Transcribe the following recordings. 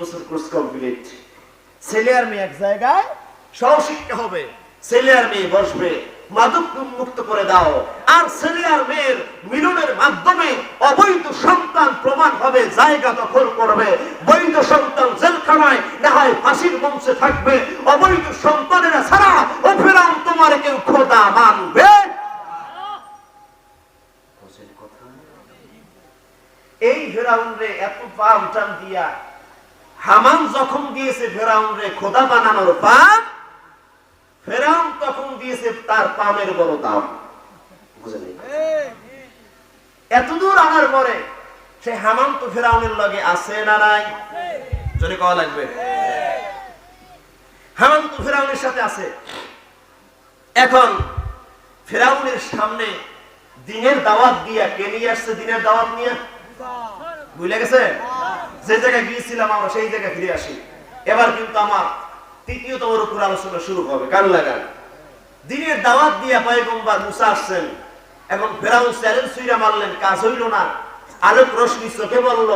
বছর course complete ছেলে আর মেয়ে এক জায়গায় সহশিক্ষা হবে। ছেলে আর মেয়ে বসবে মাদক মুক্ত করে দাও। আর ছেলে আর মেয়ের মিলনের মাধ্যমে অবৈধ সন্তান প্রমাণ হবে, জায়গা দখল করবে। বৈধ সন্তান জেলখানায় না হয় ফাঁসির মঞ্চে থাকবে। অবৈধ সন্তানেরা ছাড়া ও ফেরাম তোমার কেউ খোদা মানবে এই ফেরাউন এত পা উঠান দিয়া হামান যখন দিয়েছে ফেরাউন রে খোদা বানানোর পাম ফেরাউন তখন দিয়েছে তার পামের বড় দাম। বুঝলেন? এত দূর আনার পরে সে হামান তো ফেরাউনের লগে আছে না নাই? জোরে কওয়া লাগবে। হামান তো ফেরাউনের সাথে আছে। এখন ফেরাউনের সামনে দিনের দাওয়াত দিয়া কে নিয়ে আসছে? দিনের দাওয়াত নিয়ে? বুঝলে গেছে? যে জায়গায় গিয়েছিলাম আমরা সেই জায়গায় ফিরে আসি। এবার কিন্তু আমার তৃতীয়তম উপর আলোচনা শুরু হবে। কান লাগান। দিনের দাওয়াত দিয়া পয়গম্বর মুসা আসছেন এখন ফেরাউন চ্যালেঞ্জ সুইরা মারলেন কাজ হইল না। আলোক রশ্মি চোখে বলল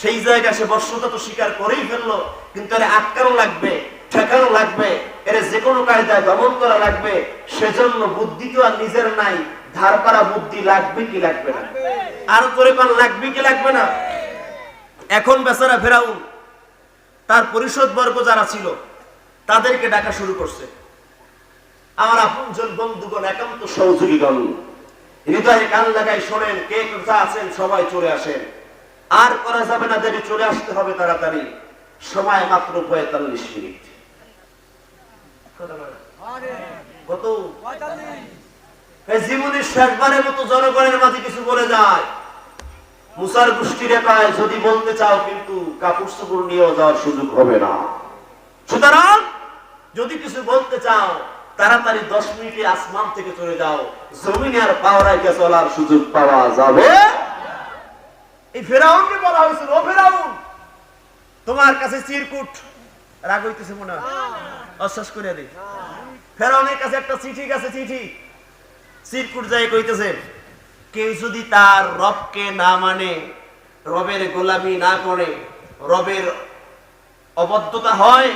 সেই জায়গায় সে বর্ষতা তো স্বীকার করেই ফেলল কিন্তু এর আটকানো লাগবে ঠেকানো লাগবে এর যে কোনো কায়দায় দমন করা লাগবে। সেজন্য বুদ্ধি তো আর নিজের নাই। ধার করা বুদ্ধি লাগবে কি লাগবে না? আরও করে লাগবে কি লাগবে না? এখন বেচারা ফেরাউন তার পরিষদ বর্গ যারা ছিল তাদেরকে ডাকা শুরু করছে। আমার আপনজন বন্ধুগণ একান্ত সহযোগীগণ হৃদয়ে কান লাগাই শোনেন কে কোথা আছেন সবাই চলে আসেন। আর করা যাবে না দেরি চলে আসতে হবে তাড়াতাড়ি। সময় মাত্র পঁয়তাল্লিশ মিনিট কত? জীবনের শেষবারের মতো জনগণের মাঝে কিছু বলে যায়। মুসার গোষ্ঠী রেখায় যদি বলতে চাও কিন্তু কাপড় চোপড় নিয়েও যাওয়ার সুযোগ হবে না। সুতরাং যদি কিছু বলতে চাও তাড়াতাড়ি দশ মিনিটে আসমান থেকে চলে যাও। জমিনে আর পাওয়ারাইকে চলার সুযোগ পাওয়া যাবে। এই ফেরাউনকে বলা হয়েছিল ও ফেরাউন তোমার কাছে চিরকুট রাগ হইতেছে মনে হয়। অশ্বাস করে দিই। ফেরাউনের কাছে একটা চিঠি গেছে চিঠি। চিরকুট যায় কইতেছে কেউ যদি তার রবকে না মানে রবের গোলামি না করে, রবের অবদ্ধতা হয়,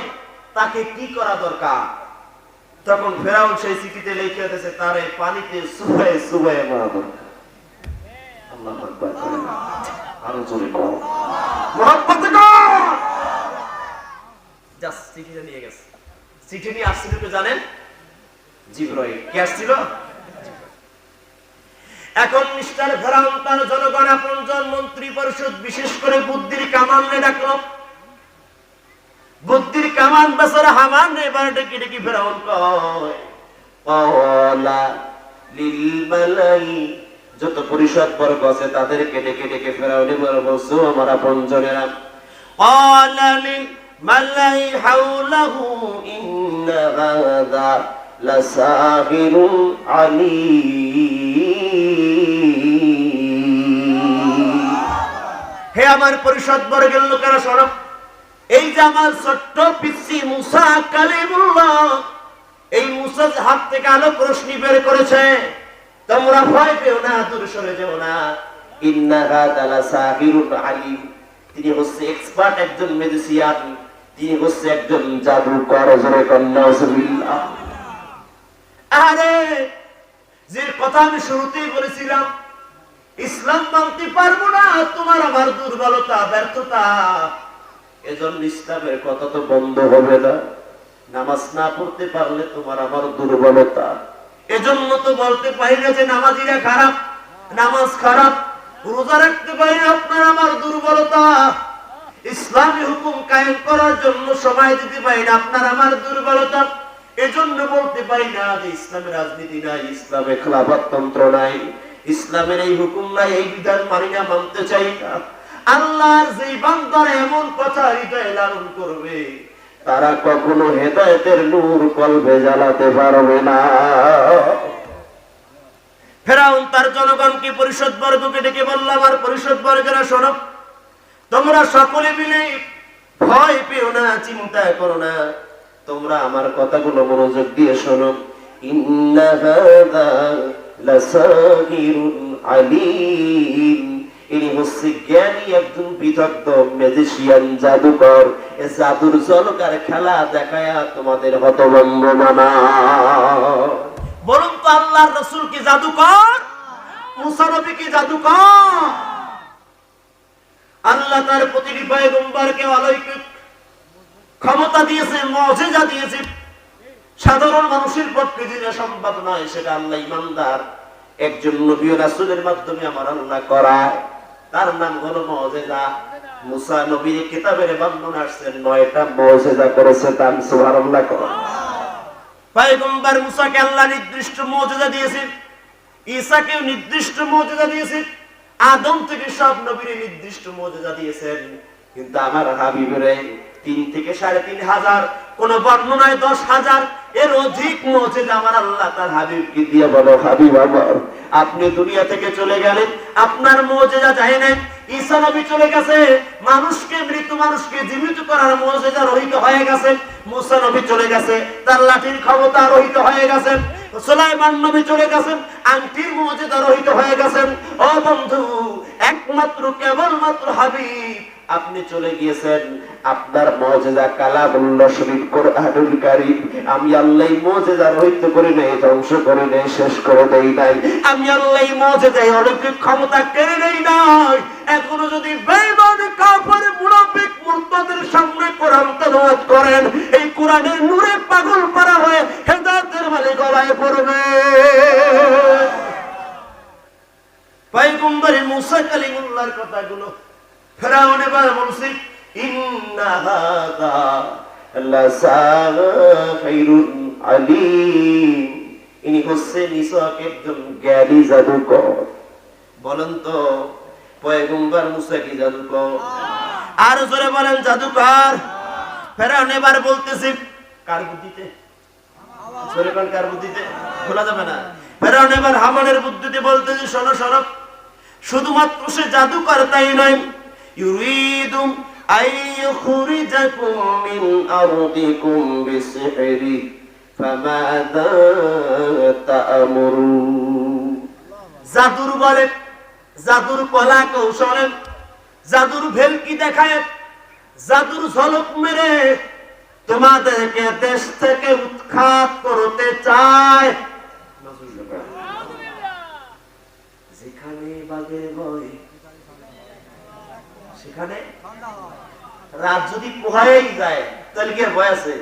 তাকে কি করা দরকার? তখন ফেরাউন সেই চিঠিতে লিখে দিয়েছে, তার এই পানিতে সুবাই সুবাই মারা দরকার। জানেন? জিব্রাইল। কে আসছিল? এখন মিস্টার ফেরাউন তার জনগণ আপনজন মন্ত্রী পরিষদ বিশেষ করে বুদ্ধির কামান রে ডাকলো। বুদ্ধির কামান বেচারা হামান রে এবার ডেকে ডেকে ফেরাউন কয়, কলা লিল যত পরিষদ বর্গ আছে তাদেরকে ডেকে ডেকে ফেরাউন এবার বলছো আমার আপনজনেরা কলা লিল মালাই হাওলাহু ইন্না হাযা লাসাহিরুন আলীম। হে আমার পরিষদ বর্গের লোকেরা, শোনো। এই যে আমার ছোট্ট পিসি মুসা কালিমুল্লাহ, এই মুসা হাত থেকে আলো প্রশ্নি বের করেছে, তোমরা ভয় পেও না, দূরে সরে যেও না। তিনি হচ্ছে এক্সপার্ট একজন তিনি হচ্ছে একজন আরে, যে কথা আমি শুরুতেই বলেছিলাম ইসলাম মানতে পারব না, তোমার আমার দুর্বলতা, ব্যর্থতা। এজন্য ইসলামের কথা তো বন্ধ হবে না। নামাজ না পড়তে পারলে তোমার আমার দুর্বলতা। এজন্য তো বলতে পারি না যে নামাজিরা খারাপ, নামাজ খারাপ, রোজা রাখতে পারি আপনার আমার দুর্বলতা। ইসলামী হুকুম কায়েম করার জন্য সময় দিতে পারি না, আপনার আমার দুর্বলতা। এজন্য বলতে পারি না যে ইসলামের রাজনীতি নাই, ইসলামে খেলাফত তন্ত্র নাই। ইসলামের এই হুকুম নাই, এই বিধান মানি না, মানতে চাই না। আল্লাহর যেই বান্দারা এমন কথা হৃদয়ে লালন করবে, তারা কখনো হেদায়েতের নূর কলবে জ্বালাতে পারবে না। ফেরাউন তার জনগণকে পরিষদ বর্গকে ডেকে বললাম আর পরিষদ বর্গেরা শোনো, তোমরা সকলে মিলে ভয় পেও না, চিন্তা করো না। তোমরা আমার কথাগুলো মনোযোগ দিয়ে শোনো। ইন্না ইনি হচ্ছে জ্ঞানী একজন বিদগ্ধ ম্যাজিশিয়ান জাদুকর। এ জাদুর জলকার খেলা তোমাদের হতভম্ব মানা। বলুন তো আল্লাহর রসুল কি জাদুকর? মুসা নবী কি জাদুকর? আল্লাহ তার প্রতিটি পয়গম্বরকে অলৌকিক ক্ষমতা দিয়েছে মজেজা দিয়েছে। সাধারণ মানুষের পক্ষে যেটা সম্ভব নয়, সেটা আল্লাহ ইমানদার। একজন নবী রাসূলের মাধ্যমে আমার আল্লাহ করায়। তার নাম হলো মজেজা। মুসা নবীর কিতাবের নয়টা মজেজা করেছে তার মুসাকে আল্লাহ নির্দিষ্ট মর্যাদা দিয়েছেন নির্দিষ্ট দিয়েছেন আদম থেকে সব নবীর নির্দিষ্ট মর্যাদা দিয়েছেন। কিন্তু আমার হাবিবের তিন থেকে সাড়ে তিন হাজার কোন বর্ণনায় দশ হাজার, এর অধিক মর্যাদা আমার আল্লাহ তার হাবিবকে দিয়ে বলো, হাবিব আমার, আপনি দুনিয়া থেকে চলে গেলেন, আপনার মর্যাদা যায় নাই। ঈসা নবী চলে গেছে, মানুষকে মানুষকে জীবিত করার মর্যাদা রহিত হয়ে গেছে, মুসা নবী চলে গেছে, তার লাঠির ক্ষমতা রহিত হয়ে সুলাইমান নবী চলে গেছেন, আংটির মর্যাদা রহিত হয়ে গেছেন। ও বন্ধু, একমাত্র, কেবলমাত্র হাবিব, আপনি চলে গিয়েছেন, আপনার মজেদা কালামুল্লাহ শরীফ কোরআনুল কারীম। আমি আল্লাহ মজেদা রহিত করে নেই ধ্বংস করে নেই শেষ করে দেই নাই। আমি আল্লাহ মজেদা অলৌকিক ক্ষমতা কেড়ে নেই নাই। এখনও যদি বেঈমান, কাফের, মুনাফিক, মুরতাদের সামনে কোরআন তেলাওয়াত করেন, এই কোরআনের নূরে পাগল পারা হয়ে হেদায়েতের মালিক গলায় পড়বে। পয়গম্বর মুসা কালিমুল্লাহর কথাগুলো ফেরাউন এবার বলছে ইন্না হাদা ইনি হচ্ছেন ইসহাক একজন জ্ঞানী জাদুকর। বলেন তো পয়গম্বর মুসা কি জাদুকর? আর জোরে বলেন জাদুকর। ফেরাউন এবার বলতেছে কার বুদ্ধিতে? জোরে বলেন কার বুদ্ধিতে? খোলা যাবে না। ফেরাউন এবার হামানের বুদ্ধিতে বলতেছে শোনো শোনো। শুধুমাত্র সে জাদুকর তাই নয় আইয়ুখরিজাকুম মিন আরদিকুম বিসিহরি ফামাযা তা'মুরুন জাদুর বলে জাদুর কলা কৌশলে জাদুর ভেলকি দেখায় জাদুর ঝলক মেরে তোমাদেরকে দেশ থেকে উৎখাত করতে চায়। যেখানে বাঘের ভয় সেখানে রাত যদি পোহাই যায়, তাহলে কি ভয় আছে?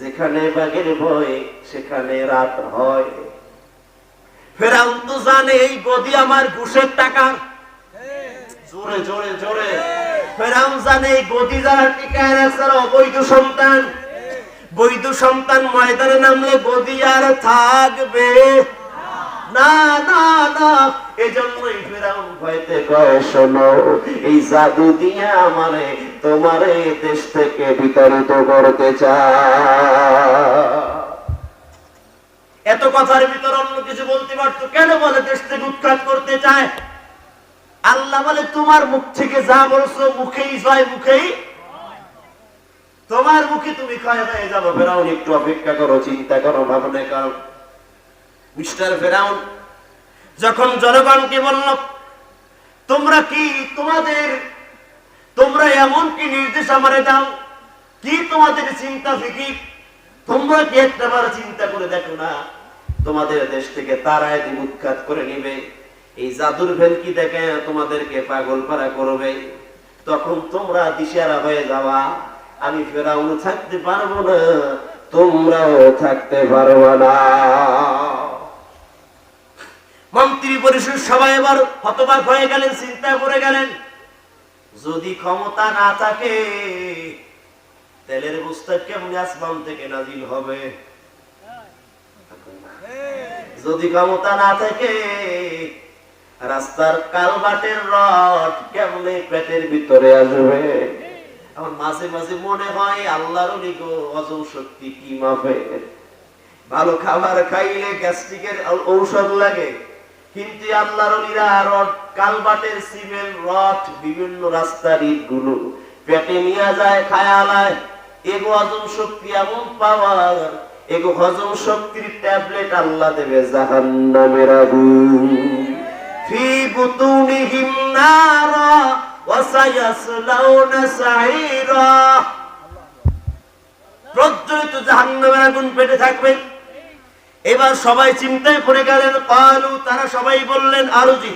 যেখানে বাঘের ভয়, সেখানে রাত হয়। ফেরাউন তো জানে, এই গদি আমার ঘুষের টাকা। জোরে জোরে জোরে। ফেরাউন জানে, এই গদি যারা টিকায় অবৈধ সন্তান। বৈধ সন্তান ময়দানে নামলে গদি আর থাকবে। না না না, এজন্যই ফেরাউন ভয়তে কয়, শোনো, এই জাদু দিয়ে আমারে দেশ থেকে বিতাড়িত করতে এত কথার ভিতর অন্য কিছু বলতে পারতো কেন বলে দেশ থেকে উৎখাত করতে চায়? আল্লাহ বলে, তোমার মুখ থেকে যা বলছো মুখেই জয়, মুখেই তোমার মুখে তুমি ক্ষয় হয়ে যাব। ফেরাউন, একটু অপেক্ষা করো, চিন্তা করো, ভাবনা করো। মিস্টার ফেরাউন, যখন জনগণকে বলল, তোমরা কি তোমাদের, তোমরা এমন কি নির্দেশ আমারে দাও? কি তোমাদের চিন্তা ফিকির তোমরা কি একটা চিন্তা করে দেখো না? তোমাদের দেশ থেকে তারা একদিন উৎখাত করে নিবে। এই জাদুর ভেলকি দেখে তোমাদেরকে পাগল পারা করবে। তখন তোমরা দিশারা হয়ে যাওয়া। আমি ফেরাউন থাকতে পারব না, তোমরাও থাকতে পারব না। মন্ত্রী পরিষদ সবাই এবার হতবাক হয়ে গেলেন, চিন্তা করে গেলেন। যদি ক্ষমতা না থাকে, তেলের বস্তা কেমন আসমান থেকে নাজিল হবে? যদি ক্ষমতা না থাকে, রাস্তার কালবাটের রড কেমনে পেটের ভিতরে আসবে? আমার মাঝে মাঝে মনে হয় আল্লাহর গো অজম শক্তি কি মাপে ভালো খাবার খাইলে গ্যাস্ট্রিকের ঔষধ লাগে। কিন্তু আল্লাহর রড, কালবাটের সিমেন্ট, রড, বিভিন্ন রাস্তার ইটগুলো পেটে নিয়ে যায় খায়ালায় এগো অজম শক্তি এমন পাওয়ার, এগো হজম শক্তির ট্যাবলেট আল্লাহ দেবে জাহান্নামের আগুন। ফি বুতুনিহিম নারা ওয়া সায়াসলাউনা সাইরা প্রজ্বলিত জাহান্নামের আগুন পেটে থাকবে। এবার সবাই চিন্তায় পড়ে গেলেন কালু তারা সবাই বললেন আরজি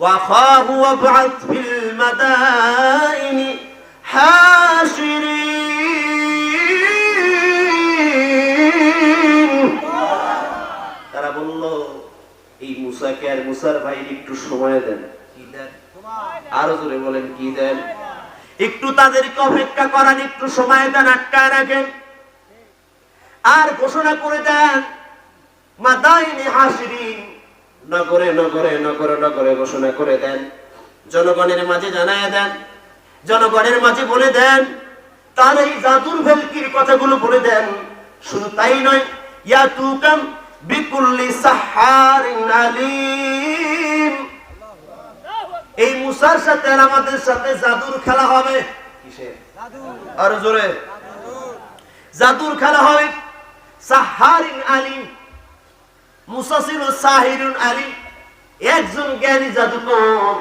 وخاه وابعث في المدائن حاشرين তারা বলল এই মুসাকে আর মুসার ভাই একটু সময় দেন কি দেন আরো জোরে বলেন কি দেন একটু তাদেরকে অপেক্ষা করান একটু সময় দেন আটকায় রাখেন আর ঘোষণা করে দেন মাদাইনি হাসিরিন নগরে নগরে নগরে নগরে ঘোষণা করে দেন। জনগণের মাঝে জানায় দেন। জনগণের মাঝে বলে দেন। তার এই জাদুর ভেলকির কথাগুলো বলে দেন। শুধু তাই নয় এই মুসার সাথে আর আমাদের সাথে জাদুর খেলা হবে। কিসের? আর জোরে। জাদুর খেলা হবে। সাহারিন আলিম। জাদুকর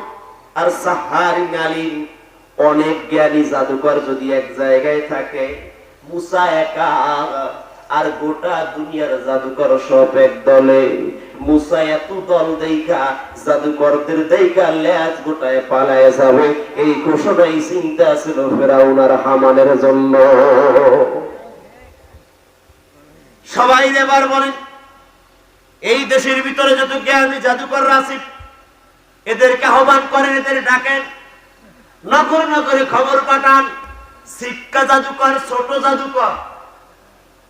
অনেক জ্ঞানী জাদুকর যদি এক জায়গায় থাকে, মুসা একা আর গোটা দুনিয়ার জাদুকর সব এক দলে। মুসা এত দল দেখা, জাদুকরদের দেখা ল্যাজ গোটায় পালায় যাবে। এই ঘোষণাই চিন্তা ছিল ফেরাউন আর হামানের জন্য। সবাই এবার বলেন এই দেশের ভিতরে যত জ্ঞানী জাদুকর আছে, এদেরকে আহ্বান করেন, এদের ডাকেন। নগর নগরে খবর পাঠান শিক্ষা জাদুকর, ছোট জাদুকর।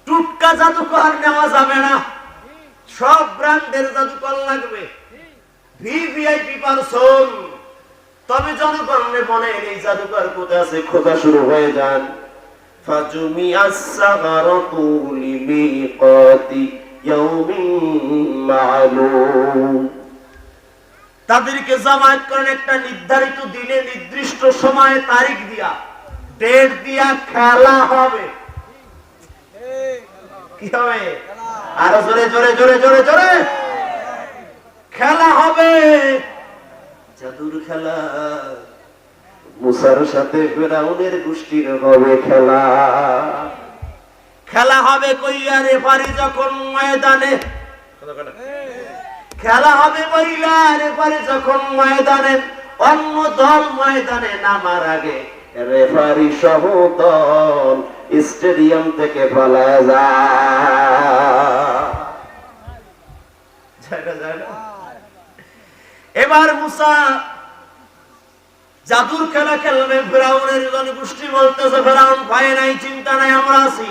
টুটকা জাদুকর নেওয়া যাবে না। সব ব্র্যান্ডের জাদুকর লাগবে। VVIP person. তবে জনগণে মনে এই জাদুকর কোথায় আছে খোঁজা শুরু হয়ে যান। ফাজুমি আসাগারতু লিমিকাতিক يوم معلوم তাদেরকে জামায়াত করেন একটা নির্ধারিত দিনে নির্দিষ্ট সময়ে তারিখ দিয়া ডেট দিয়া খেলা হবে কি হবে আরো জোরে জোরে জোরে জোরে জোরে খেলা হবে জাদুর খেলা মুসার সাথে ফেরাউনের গোষ্ঠীর হবে খেলা খেলা হবে কইয়া রেফারি যখন ময়দানে, খেলা হবে মহিলা রেফারি যখন ময়দানে, অন্য দল ময়দানে নামার আগে রেফারি সহ দল স্টেডিয়াম থেকে পালা যায়। এবার মুসা জাদুর খেলা খেলবে, ফেরাউনের জনগোষ্ঠী বলতেছে, ফেরাউন, ভয় নাই, চিন্তা নাই, আমরা আছি।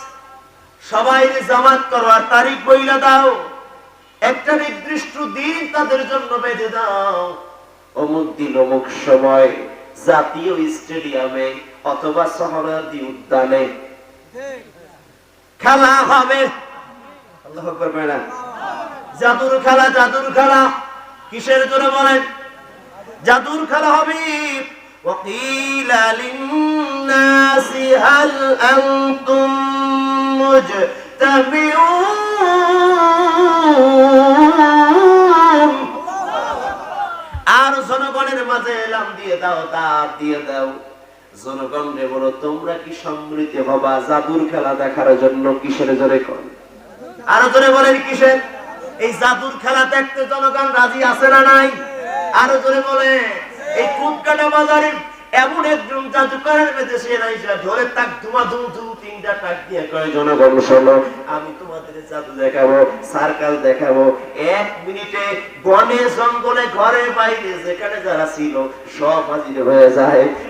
সবাই জামাত করো আর তারিখ বইলা দাও একটা নির্দিষ্ট দিন তাদের জন্য বেঁধে দাও অমুক দিন অমুক সময় জাতীয় স্টেডিয়ামে অথবা শহরাদি উদ্যানে খেলা হবে আল্লাহ করবে না জাদুর খেলা জাদুর খেলা কিসের জন্য বলেন জাদুর খেলা হবে وقيل للناس هل أنتم আর জনগণের মাঝে এলাম, দিয়ে দাও দাঁত দিয়ে দাও। জনগণ বলো, তোমরা কি সমৃদ্ধ হবা? জাদুর খেলা দেখার জন্য কিসের জোরে কর? আরও জোরে বলেন কিসের? এই জাদুর খেলা দেখতে জনগণ রাজি আছে না নাই? আরও জোরে বলে এই কুটকাটা বাজারে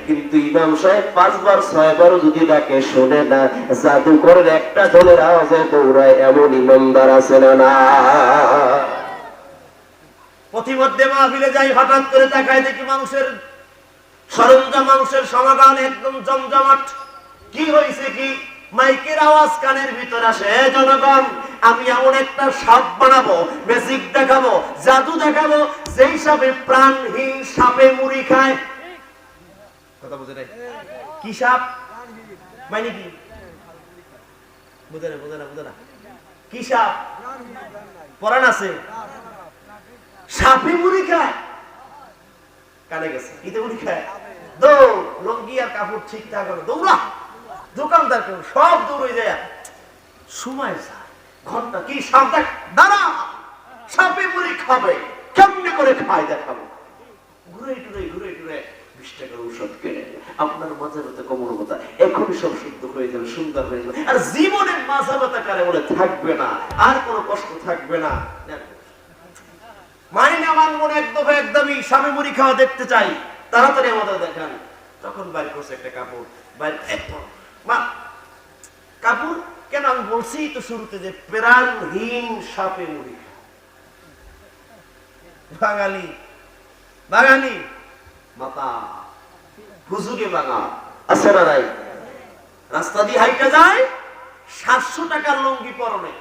কিন্তু ইমাম সাহেব পাঁচবার, ছয়বারও যদি তাকে শোনে না জাদুকরের একটা দলের আওয়াজে দৌড়ায়, এমন ইমানদার আছে না পথিমধ্যে মাহফিলে যাই, হঠাৎ করে তাকায় দেখি মানুষের সরঞ্জাম মানুষের সমাগম একদম জমজমাট। কি হয়েছে কি? মাইকের আওয়াজ কানের ভিতর আসে জনগণ, আমি এমন একটা সাপ বানাবো ম্যাজিক দেখাবো, জাদু দেখাবো, যেই সাপে প্রাণহীন সাপে মুড়ি খায়। কথা বুঝে নাই? কি সাপ? মানে কি? বুঝে না বুঝে না বুঝে না। কি সাপ? পরাণ আছে। সাপে মুড়ি খায়। কানে গেছে। ইতে মুড়ি খায় দৌড়, লঙ্গি আর কাপড় ঠিক থাকো দৌড়া। দোকানদার কেউ, সব দৌড়ে যায়। সময় যায় ঘণ্টা কি, সাপ দেখ, দাঁড়া। সাপে মুড়ি খাবে, কেমনে করে খায় দেখাবো। ঘুরে টুরে ঘুরে টুরে বিশ টাকার ঔষধ কিনে। আপনার মাঝে মধ্যে কোমর ব্যথা এখনই সব শুদ্ধ হয়ে যাবে, সুন্দর হয়ে যাবে। আর জীবনে মাথা ব্যথা কারে বলে, থাকবে না। আর কোনো কষ্ট থাকবে না। মানি না মানবো না একদম একদমই স্বামী মুড়ি খাওয়া দেখতে চাই। তাড়াতাড়ি আমাদের দেখান। তখন বাইর করছে একটা কাপড়। বাইর মা, কাপড় কেন আমি বলছি তো শুরুতে যে প্রাণহীন সাপে মুড়ি বাঙালি বাঙালি। মাতা হুজুগে বাঙা, আছে না নাই? রাস্তা দিয়ে হাইটা যায়, সাতশো টাকার লঙ্গি পরনে।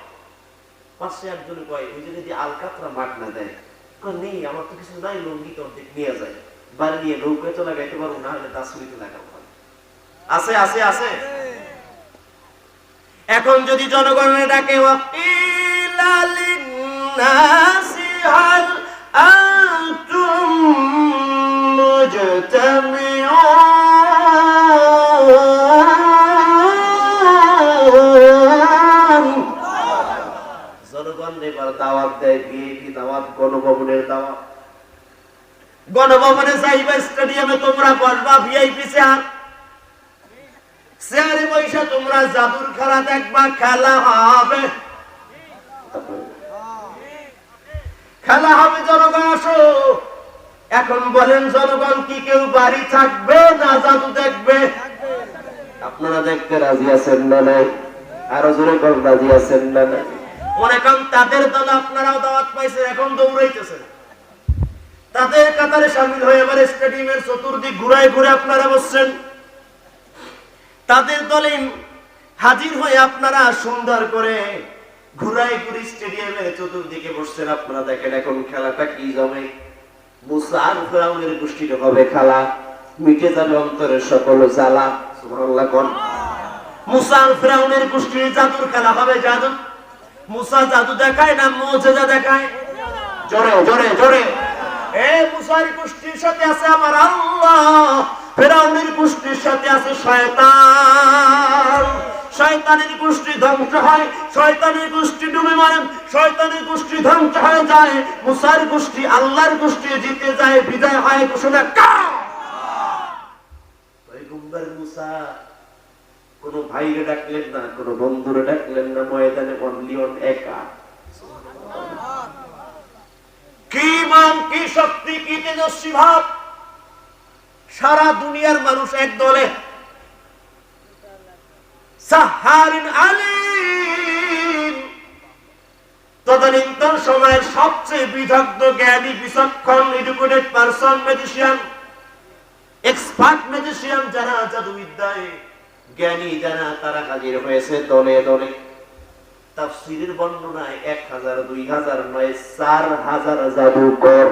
পাশে একজনে কয়, ওই যদি আলকাতরা মাঠ না দেয় নেই, আমার তো কিছু নাই, লুঙ্গি নিয়ে যায় বাড়ি নিয়ে নৌকায় তো লাগাইতে না হলে লাগাবো। আছে আছে আছে। এখন যদি জনগণের ডাকে লিন্নাসি হাল দাওয়াত গণভবনের দাওয়াত। গণভবনে যাইবা স্টেডিয়ামে তোমরা বসবা ভিআইপি চেয়ার চেয়ারে বৈশা তোমরা জাদুর খেলা দেখবা খেলা হবে। খেলা হবে জনগণ আসো। এখন বলেন জনগণ কি কেউ বাড়ি থাকবে না জাদু দেখবে? আপনারা দেখতে রাজি আছেন না নাই? আরও জোরে কম রাজি আছেন না নাই? মনে তাদের দল আপনারাও দাওয়াত পাইছেন, এখন দৌড়াইতেছেন তাদের কাতারে সামিল হয়ে এবার স্টেডিয়ামের চতুর্দিক ঘুরায় ঘুরে আপনারা বসছেন। তাদের দলে হাজির হয়ে আপনারা সুন্দর করে ঘুরাই ঘুরি স্টেডিয়ামের চতুর্দিকে বসছেন আপনারা। দেখেন এখন খেলাটা কি জমে। মুসা আর ফেরাউনের গোষ্ঠীটা হবে খেলা। মিটে যাবে অন্তরের সকল জ্বালা। সুবহানাল্লাহ, কোন? মুসা ফেরাউনের গোষ্ঠীর জাদুর খেলা হবে জাদু মুসা জাদু দেখায় না মোজেজা দেখায়? জোরে জোরে জোরে। এ মুসার গোষ্ঠীর সাথে আছে আমার আল্লাহ ফেরাউনের গোষ্ঠীর সাথে আছে শয়তান। শয়তানের গোষ্ঠী ধ্বংস হয় শয়তানের গোষ্ঠী ডুবে শয়তানের গোষ্ঠী ধ্বংস হয়ে যায়। মুসার গোষ্ঠী আল্লাহর গোষ্ঠী জিতে যায় বিদায় হয় ঘোষণা কা মুসা কোন ভাইরে ডাকলেন না, কোন বন্ধুরে ডাকলেন না, ময়দানে অনলি অন একা। কি মান, কি শক্তি, কি তেজস্বী ভাব? সারা দুনিয়ার মানুষ এক দলে। তদানীন্তন সময়ের সবচেয়ে বিদগ্ধ জ্ঞানী, বিচক্ষণ educated person magician expert magician যারা জাদুবিদ্যায় জ্ঞানী যারা তারা হাজির হয়েছে দলে দলে। তাফসিরের বর্ণনায় এক হাজার, দুই হাজার, নয়, চার হাজার জাদুকর।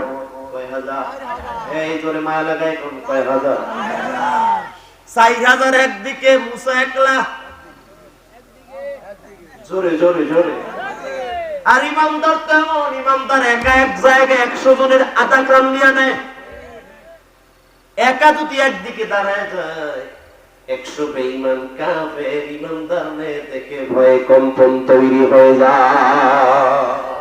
একা এক জায়গায় একশো জনের আধা গ্রাম নিয়ে নেয়। একা যদি একদিকে দাঁড়ায় যায় একশো বেঈমান কাফের ইমানদার দেখে ভয়ে কম্পন তৈরি হয়ে যায়।